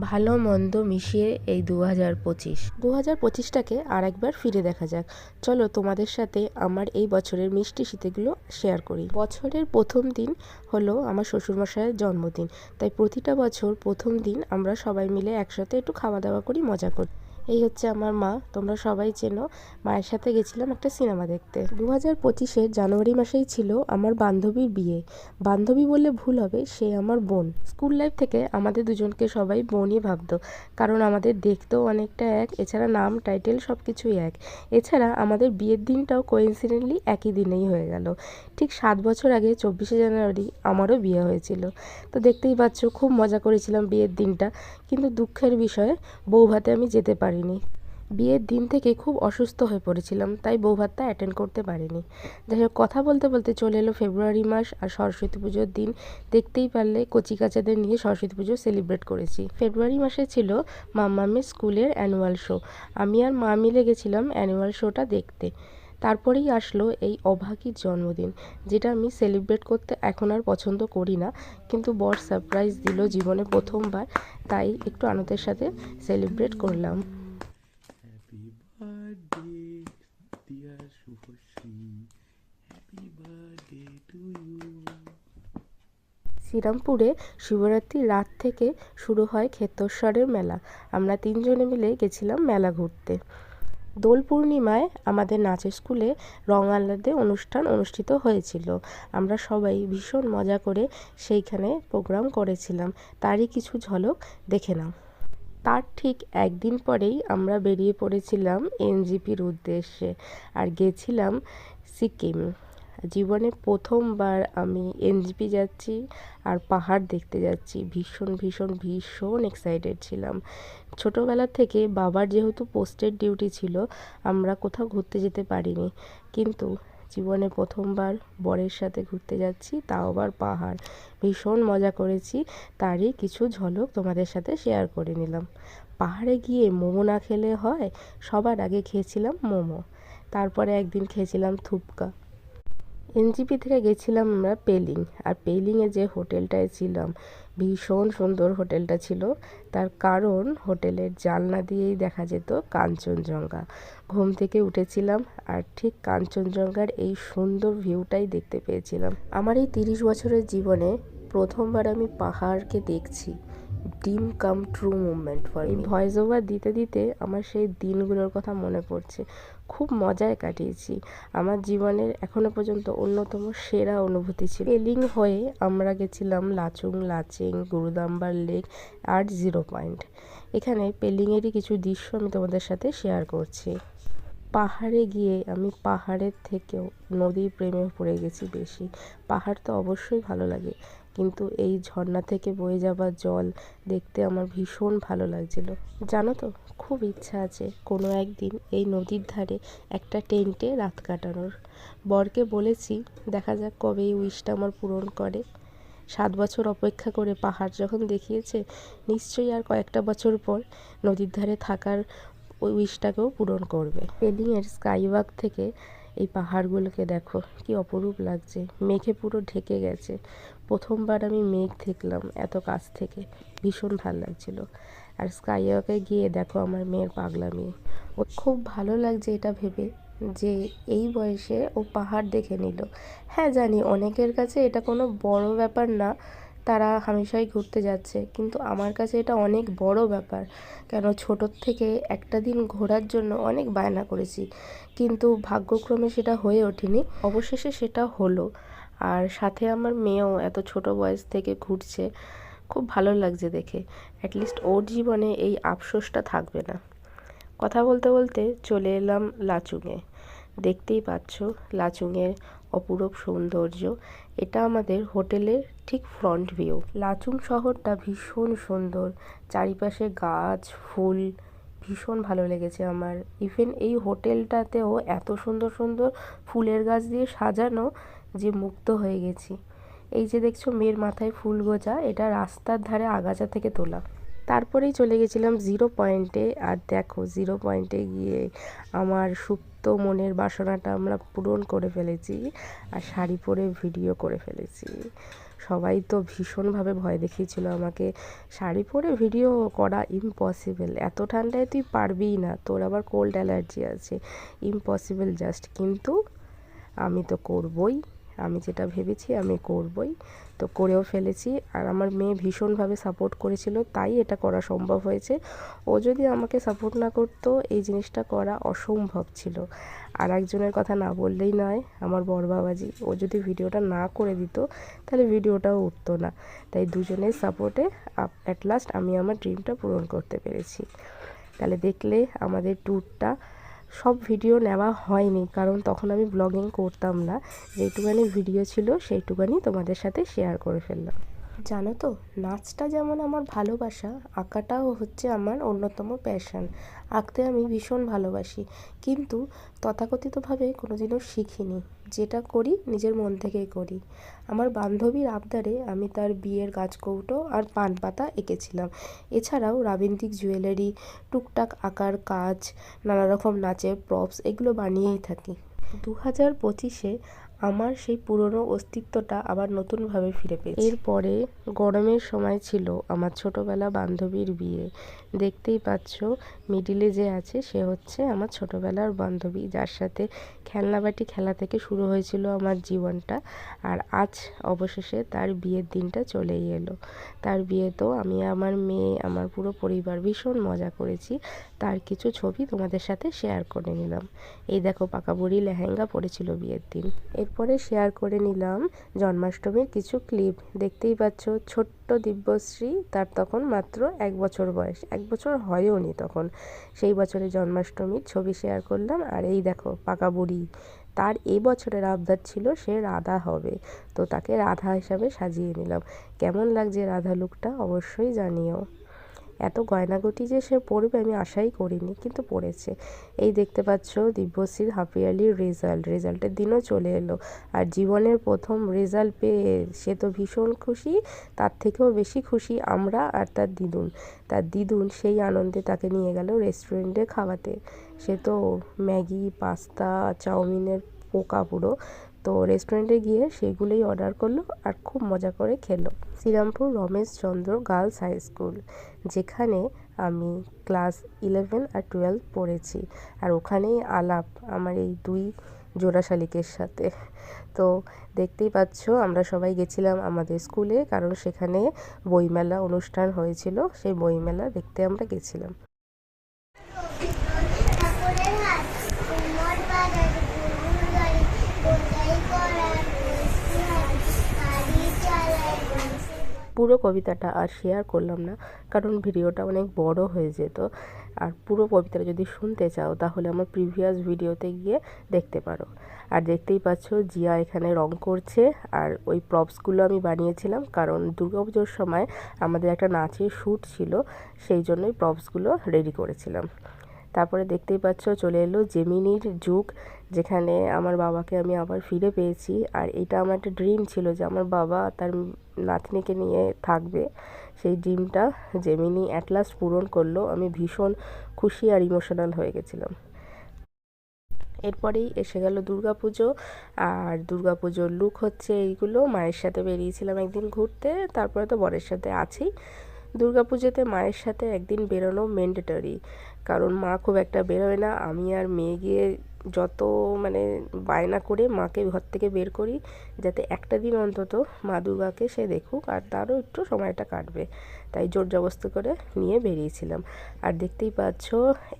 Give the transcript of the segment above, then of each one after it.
ভালো মন্দ মিশিয়ে এই দু হাজার পঁচিশ। দু হাজার পঁচিশটাকে আর একবার ফিরে দেখা যাক। চলো তোমাদের সাথে আমার এই বছরের মিষ্টি শীতেগুলো শেয়ার করি। বছরের প্রথম দিন হলো আমার শ্বশুরমশাইয়ের জন্মদিন। তাই প্রতিটা বছর প্রথম দিন আমরা সবাই মিলে একসাথে একটু খাওয়া দাওয়া করি, মজা করি। এই হচ্ছে আমার মা, তোমরা সবাই চেনো। মায়ের সাথে গেছিলাম একটা সিনেমা দেখতে। দু হাজার পঁচিশের জানুয়ারি মাসেই ছিল আমার বান্ধবীর বিয়ে। বান্ধবী বললে ভুল হবে, সে আমার বোন। স্কুল লাইফ থেকে আমাদের দুজনকে সবাই বোনই ভাবতো, কারণ আমাদের দেখতেও অনেকটা এক, এছাড়া নাম, টাইটেল সব কিছুই এক। এছাড়া আমাদের বিয়ের দিনটাও কোইন্সিডেন্টলি একই দিনেই হয়ে গেল। ঠিক সাত বছর আগে চব্বিশে জানুয়ারি আমারও বিয়ে হয়েছিল। তো দেখতেই পাচ্ছ, খুব মজা করেছিলাম বিয়ের দিনটা। কিন্তু দুঃখের বিষয়ে বউ ভাতে আমি যেতে পারিনি। বিয়ের দিন থেকে খুব অসুস্থ হয়ে পড়েছিলাম, তাই বউ ভাতটা অ্যাটেন্ড করতে পারিনি। যাই হোক কথা বলতে বলতে চলে এলো ফেব্রুয়ারি মাস আর সরস্বতী পুজোর দিন। দেখতেই পারলে কচি কাচাদের নিয়ে সরস্বতী পুজো সেলিব্রেট করেছি। ফেব্রুয়ারি মাসে ছিল মাম্মামের স্কুলের অ্যানুয়াল শো আমি আর মা মিলে গেছিলাম অ্যানুয়াল শোটা দেখতে। তারপরেই আসলো এই অভাগীর জন্মদিন যেটা আমি সেলিব্রেট করতে এখন আর পছন্দ করি না। কিন্তু বর সারপ্রাইজ দিল জীবনে প্রথমবার তাই একটু আনন্দের সাথে সেলিব্রেট করলাম. শ্রীরামপুরে শিবরাত্রির রাত থেকে শুরু হয় ক্ষেত্রস্বরের মেলা। আমরা তিনজনে মিলে গেছিলাম মেলা ঘুরতে। দোল পূর্ণিমায় আমাদের নাচের স্কুলে রং আহ্লাদে অনুষ্ঠান অনুষ্ঠিত হয়েছিল। আমরা সবাই ভীষণ মজা করে সেইখানে প্রোগ্রাম করেছিলাম। তারই কিছু ঝলক দেখে নাও। তার ঠিক একদিন পরেই আমরা বেরিয়ে পড়েছিলাম এনজিপির উদ্দেশ্যে আর গেছিলাম সিকিম। জীবনে প্রথমবার আমি এনজিপি যাচ্ছি আর পাহাড় দেখতে যাচ্ছি। ভীষণ ভীষণ ভীষণ এক্সাইটেড ছিলাম। ছোটোবেলা থেকে বাবার যেহেতু পোস্টের ডিউটি ছিল, আমরা কোথাও ঘুরতে যেতে পারিনি। কিন্তু জীবনে প্রথমবার বরের সাথে ঘুরতে যাচ্ছি, তাও আবার পাহাড়। ভীষণ মজা করেছি, তারই কিছু ঝলক তোমাদের সাথে শেয়ার করে নিলাম। পাহাড়ে গিয়ে মোমো না খেলে হয়, সবার আগে খেয়েছিলাম মোমো। তারপরে একদিন খেয়েছিলাম থুপকা। এনজিপি থেকে গেছিলাম আমরা পেলিং। আর পেলিংয়ে যে হোটেলটায় ছিলাম, ভীষণ সুন্দর হোটেলটা ছিল। তার কারণ হোটেলের জানলা দিয়েই দেখা যেত কাঞ্চনজঙ্ঘা। ঘুম থেকে উঠেছিলাম আর ঠিক কাঞ্চনজঙ্ঘার এই সুন্দর ভিউটাই দেখতে পেয়েছিলাম। আমার এই তিরিশ বছরের জীবনে প্রথমবার আমি পাহাড়কে দেখছি। Dream come true movement for এই ভয়েস ওভার দিতে দিতে আমার সেই দিনগুলোর কথা মনে পড়ছে। খুব মজায় কাটিয়েছি। আমার জীবনের এখনও পর্যন্ত অন্যতম সেরা অনুভূতি ছিল। এলিং হয়ে আমরা গেছিলাম লাচুং লাচেং, গুরুদাম্বার লেক আর জিরো পয়েন্ট। এখানে পেলিংয়েরই কিছু দৃশ্য আমি তোমাদের সাথে শেয়ার করছি। পাহাড়ে গিয়ে আমি পাহাড়ের থেকেও নদীর প্রেমে পড়ে গেছি বেশি। পাহাড় তো অবশ্যই ভালো লাগে। কিন্তু এই ঝর্ণা থেকে বয়ে যাওয়া জল দেখতে আমার ভীষণ ভালো লাগছিল। জানো তো, খুব ইচ্ছা আছে কোনো একদিন এই নদীর ধারে একটা টেন্টে রাত কাটানোর। বরকে বলেছি, দেখা যাক কবে এই উইশটা আমার পূরণ করে। সাত বছর অপেক্ষা করে পাহাড় যখন দেখিয়েছে, নিশ্চয়ই আর কয়েকটা বছর পর নদীর ধারে থাকার ওই উইশটাকেও পূরণ করবে। পেলিংয়ের স্কাইওয়াক থেকে এই পাহাড়গুলোকে দেখো, কি অপরূপ লাগছে। মেঘে পুরো ঢেকে গেছে। প্রথমবার আমি মেঘ দেখলাম এত কাছ থেকে। ভীষণ ভালো লাগছিল। আর স্কাইওয়াকে গিয়ে দেখো আমার মেয়ের পাগলামি। ও খুব ভালো লাগছে এটা ভেবে যে এই বয়সে ও পাহাড় দেখে নিল। হ্যাঁ জানি অনেকের কাছে এটা কোনো বড় ব্যাপার না, তারা হামেশাই ঘুরতে যাচ্ছে। কিন্তু আমার কাছে এটা অনেক বড় ব্যাপার। কেন ছোটোর থেকে একটা দিন ঘোরার জন্য অনেক বায়না করেছি। কিন্তু ভাগ্যক্রমে সেটা হয়ে ওঠেনি। অবশেষে সেটা হলো। আর সাথে আমার মেয়েও এত ছোট বয়স থেকে ঘুরছে, খুব ভালো লাগছে দেখে। অ্যাটলিস্ট ওর জীবনে এই আফসোসটা থাকবে না। কথা বলতে বলতে চলে এলাম লাচুংয়ে। দেখতেই পাচ্ছ, লাচুংয়ের অপূরূপ সৌন্দর্য। এটা আমাদের হোটেলের ঠিক ফ্রন্ট ভিউ লাচুং শহরটা ভীষণ সুন্দর। চারিপাশে গাছ, ফুল, ভীষণ ভালো লেগেছে আমার। ইভেন এই হোটেলটাতেও এত সুন্দর সুন্দর ফুলের গাছ দিয়ে সাজানো যে মুক্ত হয়ে গেছি। এই যে দেখছ মেয়ের মাথায় ফুল গোজা, এটা রাস্তার ধারে আগাছা থেকে তোলা। তারপরেই চলে গেছিলাম জিরো পয়েন্টে, আর দেখো জিরো পয়েন্টে গিয়ে আমার সুপ্ত মনের বাসনাটা আমরা পূরণ করে ফেলেছি, আর শাড়ি পরে ভিডিও করে ফেলেছি। সবাই তো ভীষণভাবে ভয় দেখিয়েছিল আমাকে, শাড়ি পরে ভিডিও করা ইম্পসিবল এত ঠান্ডায় তুই পারবিই না, তোর আবার কোল্ড অ্যালার্জি আছে ইম্পসিবল জাস্ট কিন্তু আমি তো করবই। আমি যেটা ভেবেছি আমি করবই। তো করেও ফেলেছি। আর আমার মেয়ে ভীষণভাবে সাপোর্ট করেছিল, তাই এটা করা সম্ভব হয়েছে। ও যদি আমাকে সাপোর্ট না করতো, এই জিনিসটা করা অসম্ভব ছিল। আর একজনের কথা না বললেই নয়, আমার বড় বাবাজি। ও যদি ভিডিওটা না করে দিত, তাহলে ভিডিওটাও উঠতো না। তাই দুজনের সাপোর্টে অ্যাট লাস্ট আমি আমার ড্রিমটা পূরণ করতে পেরেছি। তাহলে দেখলে আমাদের ট্যুরটা সব ভিডিও নেওয়া হয়নি, কারণ তখন আমি ব্লগিং করতাম না। যেটুকানি ভিডিও ছিল, সেইটুকানি তোমাদের সাথে শেয়ার করে ফেললাম। জানো তো, নাচটা যেমন আমার ভালোবাসা, আঁকাটাও হচ্ছে আমার অন্যতম প্যাশন আঁকতে আমি ভীষণ ভালোবাসি, কিন্তু তথাকথিতভাবে কোনোদিনও শিখিনি। যেটা করি, নিজের মন থেকেই করি। আমার বান্ধবীর আবদারে আমি তার বিয়ের গাছকৌটো আর পান পাতা এঁকেছিলাম। এছাড়াও রাবিন্দিক জুয়েলারি, টুকটাক আঁকার, কাজ নানা রকম নাচের প্রপস এগুলো বানিয়েই থাকি। দু হাজার পঁচিশে আমার সেই পুরনো অস্তিত্বটা আবার নতুনভাবে ফিরে পেয়েছি। এরপরে গরমের সময় ছিল আমার ছোটোবেলা বান্ধবীর বিয়ে। দেখতেই পাচ্ছ, মিডিলে যে আছে, সে হচ্ছে আমার ছোটোবেলার বান্ধবী, যার সাথে খেলনাবাটি খেলা থেকে শুরু হয়েছিল আমার জীবনটা। আর আজ অবশেষে তার বিয়ের দিনটা চলেই এলো। তার বিয়েতেও আমি আমার মেয়ে, আমার পুরো পরিবার ভীষণ মজা করেছি। তার কিছু ছবি তোমাদের সাথে শেয়ার করে নিলাম। এই দেখো পাকা বুড়ি লেহেঙ্গা পরেছিল বিয়ের দিন। এরপরে শেয়ার করে নিলাম জন্মাষ্টমীর কিছু ক্লিপ দেখতেই পাচ্ছ, ছোট্ট দিব্যশ্রী, তার তখন মাত্র এক বছর বয়স। এক বছর হয়ও নি তখন। সেই বছরে জন্মাষ্টমীর ছবি শেয়ার করলাম, আর এই দেখো, পাকা বুড়ি। তার এই বছরের আবদার ছিল, সে রাধা হবে। তো তাকে রাধা হিসাবে সাজিয়ে নিলাম। কেমন লাগছে রাধা লুকটা অবশ্যই জানিও। এত গয়নাগটি যে সে পড়বে আমি আশাই করিনি, কিন্তু পড়েছে। এই দেখতে পাচ্ছ দিব্যশ্রীর হাফ ইয়ারলির রেজাল্ট রেজাল্টের দিনও চলে এলো। আর জীবনের প্রথম রেজাল্ট পেয়ে সে তো ভীষণ খুশি, তার থেকেও বেশি খুশি আমরা আর তার দিদুন। তার দিদুন সেই আনন্দে তাকে নিয়ে গেল রেস্টুরেন্টে খাওয়াতে। সে তো ম্যাগি, পাস্তা, চাউমিনের পোকা পুরো তো রেস্টুরেন্টে গিয়ে সেগুলোই অর্ডার করল আর খুব মজা করে খেলো। Serampore Rameshchandra girls high school যেখানে আমি ক্লাস ইলেভেন আর টুয়েলভ পড়েছি। আর ওখানেই আলাপ আমার এই দুই জোড়া শালিকের সাথে। তো দেখতেই পাচ্ছ, আমরা সবাই গেছিলাম আমাদের স্কুলে কারণ সেখানে বইমেলা অনুষ্ঠান হয়েছিল, সেই বইমেলা দেখতে আমরা গেছিলাম। পুরো কবিতাটা আর শেয়ার করলাম না, কারণ ভিডিওটা অনেক বড় হয়ে যেত। আর পুরো কবিতাটা যদি শুনতে চাও, তাহলে আমার প্রিভিয়াস ভিডিওতে গিয়ে দেখতে পারো। আর দেখতেই পাচ্ছ, জিয়া এখানে রং করছে, আর ওই প্রপসগুলো আমি বানিয়েছিলাম, কারণ দুর্গাপুজোর সময় আমাদের একটা নাচের শ্যুট ছিল, সেই জন্যই প্রপসগুলো রেডি করেছিলাম। তারপরে দেখতেই পাচ্ছ, চলে এলো জেমিনির যুগ। যেখানে আমার বাবাকে আমি আবার ফিরে পেয়েছি। আর এটা আমার একটা ড্রিম ছিল যে আমার বাবা তার নাতনিকে নিয়ে থাকবে। সেই ড্রিমটা জেমিনি অ্যাট লাস্ট পূরণ করল। আমি ভীষণ খুশি আর ইমোশনাল হয়ে গেছিলাম। এরপরেই এসে গেল দুর্গা পুজো আর দুর্গা পুজোর লুক হচ্ছে এইগুলো। মায়ের সাথে বেরিয়েছিলাম একদিন ঘুরতে। তারপরে তো বরের সাথে আছেই দুর্গাপুজোতে মায়ের সাথে একদিন বেরোনো ম্যান্ডেটরি কারণ মা খুব একটা বেরোয় না। আমি আর মেয়ে গিয়ে যত মানে বায়না করে মাকে ঘর থেকে বের করি, যাতে একটা দিন অন্তত মা দুর্গাকে সে দেখুক আর তারও একটু সময়টা কাটবে। তাই জোর জবস্তি করে নিয়ে বেরিয়েছিলাম। আর দেখতেই পাচ্ছ,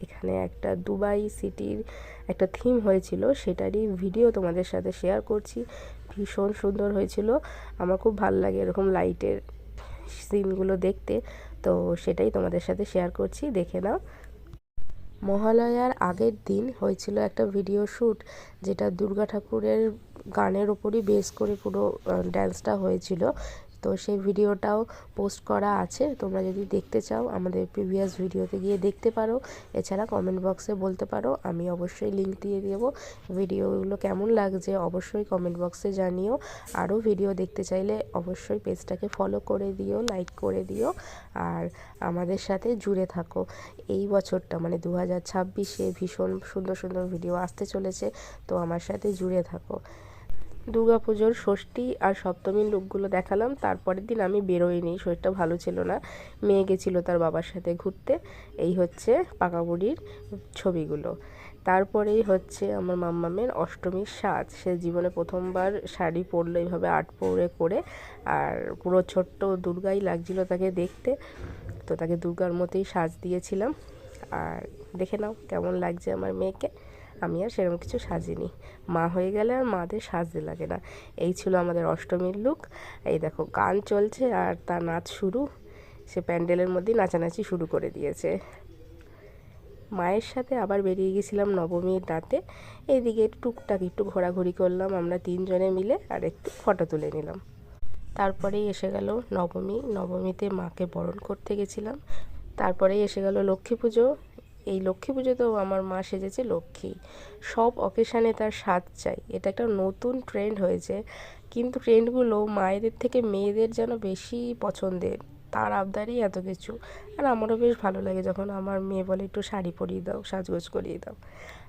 এখানে একটা দুবাই সিটির একটা থিম হয়েছিল, সেটারই ভিডিও তোমাদের সাথে শেয়ার করছি। ভীষণ সুন্দর হয়েছিল। আমার খুব ভালো লাগে এরকম লাইটের সিনগুলো দেখতে। তো সেটাই তোমাদের সাথে শেয়ার করছি, দেখে নাও। মহালয়ার আগের দিন হয়েছিল একটা ভিডিও শ্যুট যেটা দুর্গা ঠাকুরের গানের ওপরই বেস করে পুরো ড্যান্সটা হয়েছিল। তো সেই ভিডিওটাও পোস্ট করা আছে। তোমরা যদি দেখতে চাও, আমাদের প্রিভিয়াস ভিডিওতে গিয়ে দেখতে পারো। এছাড়া কমেন্ট বক্সে বলতে পারো, আমি অবশ্যই লিঙ্ক দিয়ে দেবো। ভিডিওগুলো কেমন লাগছে অবশ্যই কমেন্ট বক্সে জানিও। আরও ভিডিও দেখতে চাইলে অবশ্যই পেজটাকে ফলো করে দিও লাইক করে দিও। আর আমাদের সাথে জুড়ে থাকো। এই বছরটা মানে দু হাজার ছাব্বিশে ভীষণ সুন্দর সুন্দর ভিডিও আসতে চলেছে, তো আমার সাথে জুড়ে থাকো। দুর্গাপুজোর ষষ্ঠী আর সপ্তমীর লুকগুলো দেখালাম। তারপরের দিন আমি বেরোইনি, শরীরটা ভালো ছিল না। মেয়ে গেছিল তার বাবার সাথে ঘুরতে। এই হচ্ছে পাকা বুড়ির ছবিগুলো। তারপরেই হচ্ছে আমার মাম্মামের অষ্টমীর সাজ। সে জীবনে প্রথমবার শাড়ি পরলো এইভাবে আট পরে করে। আর পুরো ছোট্ট দুর্গাই লাগছিল তাকে দেখতে। তো তাকে দুর্গার মতোই সাজ দিয়েছিলাম। আর দেখে নাও কেমন লাগছে আমার মেয়েকে। আমি আর সেরকম কিছু সাজিনি। মা হয়ে গেলে আর মাদের সাজতে লাগে না। এই ছিল আমাদের অষ্টমীর লুক। এই দেখো, গান চলছে আর তার নাচ শুরু। সে প্যান্ডেলের মধ্যেই নাচানাচি শুরু করে দিয়েছে। মায়ের সাথে আবার বেরিয়ে গেছিলাম নবমীর রাতে। এইদিকে টুকটাক একটু ঘোরাঘুরি করলাম আমরা তিনজনে মিলে আর একটু ফটো তুলে নিলাম। তারপরেই এসে গেল নবমী। নবমীতে মাকে বরণ করতে গেছিলাম। তারপরেই এসে গেল লক্ষ্মী পুজো। এই লক্ষ্মী পুজোতেও আমার মা সেজেছে লক্ষ্মী। সব অকেশানে তার স্বাদ চাই। এটা একটা নতুন ট্রেন্ড হয়েছে। কিন্তু ট্রেন্ডগুলো মায়েদের থেকে মেয়েদের যেন বেশি পছন্দের, তার আবদারই এত কিছু। আর আমারও বেশ ভালো লাগে যখন আমার মেয়ে বলে, একটু শাড়ি পরিয়ে দাও, সাজগোজ করিয়ে দাও।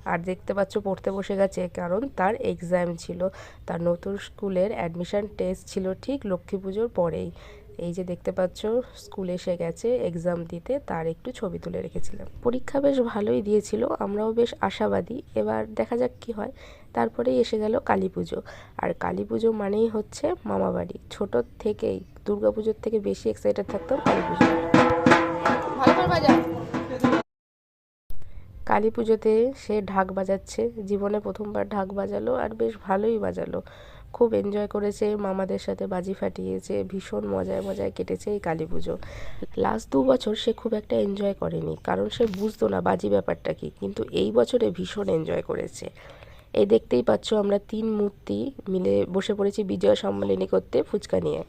আর দেখতে পাচ্ছ পড়তে বসে গেছে, কারণ তার এক্সাম ছিল। তার নতুন স্কুলের অ্যাডমিশান টেস্ট ছিল ঠিক লক্ষ্মী পুজোর পরেই। এই যে দেখতে পাচ্ছ স্কুল এসে গেছে এক্সাম দিতে তার একটু ছবি তুলে রেখেছিলাম। পরীক্ষা বেশ ভালোই দিয়েছিল আমরাও বেশ আশাবাদী। এবার দেখা যাক কি হয়। তারপরেই এসে গেল কালী পুজো। আর কালী পুজো মানেই হচ্ছে মামাবাড়ি। ছোটোর থেকেই দুর্গা পুজোর থেকে বেশি এক্সাইটেড থাকতাম কালী পুজো কালী পুজোতে সে ঢাক বাজাচ্ছে। জীবনে প্রথমবার ঢাক বাজালো আর বেশ ভালোই বাজালো। খুব এনজয় করেছে, মামাদের সাথে বাজি ফাটিয়েছে, ভীষণ মজায় মজায় কেটেছে এই কালী পুজো। লাস্ট দু বছর সে খুব একটা এনজয় করেনি, কারণ সে বুঝতো না বাজি ব্যাপারটা কি, কিন্তু এই বছরে ভীষণ এনজয় করেছে। এই দেখতেই পাচ্ছ আমরা তিন মূর্তি মিলে বসে পড়েছি বিজয় সম্মেলনী করতে ফুচকা নিয়ে।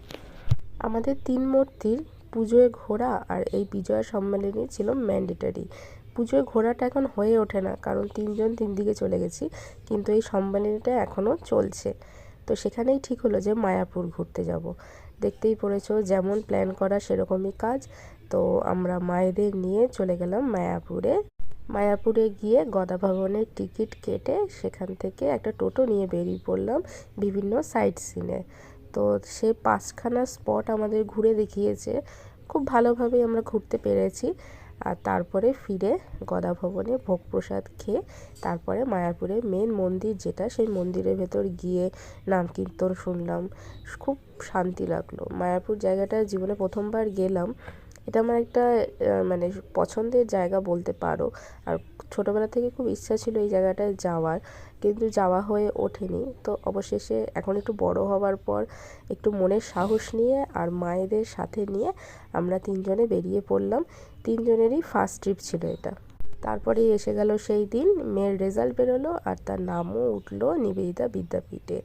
আমাদের তিন মূর্তির পুজোয় ঘোরা আর এই বিজয়া সম্মেলনী ছিল ম্যান্ডেটারি পুজোয় ঘোরাটা এখন হয়ে ওঠে না, কারণ তিনজন তিন দিকে চলে গেছি, কিন্তু এই সম্মেলনীটা এখনও চলছে। তো সেখানেই ঠিক হলো যে মায়াপুর ঘুরতে যাব। দেখতেই পড়েছ, যেমন প্ল্যান করা সেরকমই কাজ। তো আমরা মায়েদের নিয়ে চলে গেলাম মায়াপুরে। মায়াপুরে গিয়ে গদা ভবনের টিকিট কেটে সেখান থেকে একটা টোটো নিয়ে বেরিয়ে পড়লাম বিভিন্ন সাইট সিনে তো সে পাঁচখানা স্পট আমাদের ঘুরে দেখিয়েছে। খুব ভালোভাবেই আমরা ঘুরতে পেরেছি। আর তারপরে ফিরে গদা ভবনে ভোগ প্রসাদ খেয়ে তারপরে মায়াপুরে মেন মন্দির যেটা, সেই মন্দিরের ভেতর গিয়ে নাম কীর্তন শুনলাম। খুব শান্তি লাগল। মায়াপুর জায়গাটা জীবনে প্রথমবার গেলাম। এটা আমার একটা মানে পছন্দের জায়গা বলতে পারো। আর ছোটোবেলা থেকে খুব ইচ্ছা ছিল এই জায়গাটায় যাওয়ার, কিন্তু যাওয়া হয়ে ওঠেনি। তো অবশেষে এখন একটু বড় হওয়ার পর একটু মনের সাহস নিয়ে আর মায়েদের সাথে নিয়ে আমরা তিনজনে বেরিয়ে পড়লাম। তিনজনেরই ফার্স্ট ট্রিপ ছিল এটা। তারপরেই এসে গেল সেই দিন, মেয়ের রেজাল্ট বেরোলো আর তার নামও উঠল নিবেদিতা বিদ্যাপীঠে।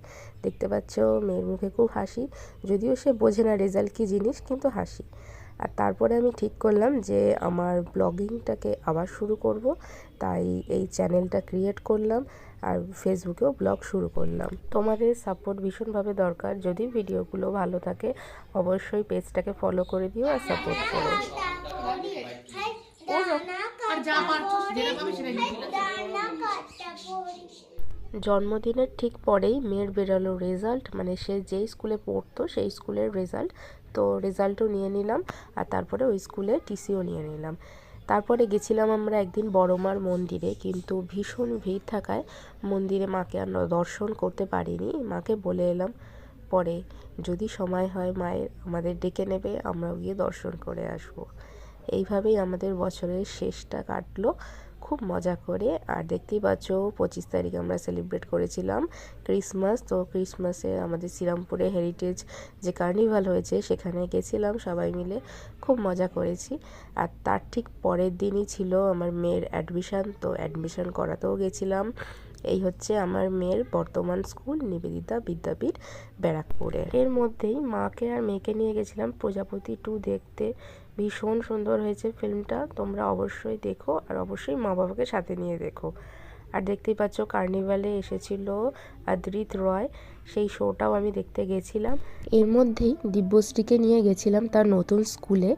দেখতে পাচ্ছ মেয়ের মুখে খুব হাসি। যদিও সে বোঝে না রেজাল্ট কী জিনিস, কিন্তু হাসি। আর তারপরে আমি ঠিক করলাম যে আমার ব্লগিংটাকে আবার শুরু করব। তাই এই চ্যানেলটা ক্রিয়েট করলাম আর ফেসবুকেও ব্লগ শুরু করলাম। তোমাদের সাপোর্ট ভীষণভাবে দরকার। যদি ভিডিওগুলো ভালো থাকে, অবশ্যই পেজটাকে ফলো করে দিও আর সাপোর্ট করো। জন্মদিনের ঠিক পরেই মেয়ের বেরোলো রেজাল্ট মানে সে যেই স্কুলে পড়তো, সেই স্কুলের রেজাল্ট তো রেজাল্টও নিয়ে নিলাম আর তারপরে ওই স্কুলে টিসিও নিয়ে নিলাম। তারপরে গেছিলাম আমরা একদিন বড়মার মন্দিরে, কিন্তু ভীষণ ভিড় থাকায় মন্দিরে মাকে আমরা দর্শন করতে পারিনি। মাকে বলে এলাম, পরে যদি সময় হয় মায়ের আমাদের ডেকে নেবে, আমরাও গিয়ে দর্শন করে আসব। এইভাবেই আমাদের বছরের শেষটা কাটলো। খুব মজা করে। আর দেখতেই পাচ্ছ, পঁচিশ তারিখ আমরা সেলিব্রেট করেছিলাম ক্রিসমাস তো ক্রিসমাসে আমাদের শ্রীরামপুরে হেরিটেজ যে কার্নিভাল হয়েছে, সেখানে গেছিলাম সবাই মিলে। খুব মজা করেছি। আর তার ঠিক পরের দিনই ছিল আমার মেয়ের অ্যাডমিশান তো অ্যাডমিশান করাতেও গেছিলাম। এই হচ্ছে আমার মেয়ের বর্তমান স্কুল, নিবেদিতা বিদ্যাপীঠ, ব্যারাকপুরে। এর মধ্যেই মাকে আর মেয়েকে নিয়ে গেছিলাম প্রজাপতি টু দেখতে। ভীষণ সুন্দর হয়েছে ফিল্মটা। তোমরা অবশ্যই দেখো আর অবশ্যই মা বাবাকে সাথে নিয়ে দেখো। আর দেখতেই পাচ্ছ কার্নিভালে এসেছিল আদ্রিত রয়। সেই শোটাও আমি দেখতে গেছিলাম। এর মধ্যেই দিব্যশ্রীকে নিয়ে গেছিলাম তার নতুন স্কুলে।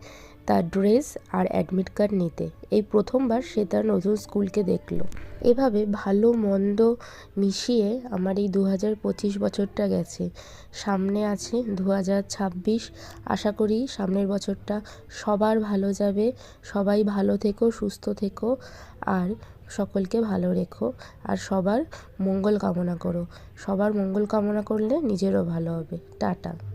তার ড্রেস আর অ্যাডমিট কার্ড নিতে। এই প্রথমবার সে তার নতুন স্কুলকে দেখল। এভাবে ভালো মন্দ মিশিয়ে আমার এই দু হাজার পঁচিশ বছরটা গেছে। সামনে আছে দু হাজার ছাব্বিশ। আশা করি সামনের বছরটা সবার ভালো যাবে। সবাই ভালো থেকো, সুস্থ থেকো আর সকলকে ভালো রেখো আর সবার মঙ্গল কামনা করো। সবার মঙ্গল কামনা করলে নিজেরও ভালো হবে। টাটা।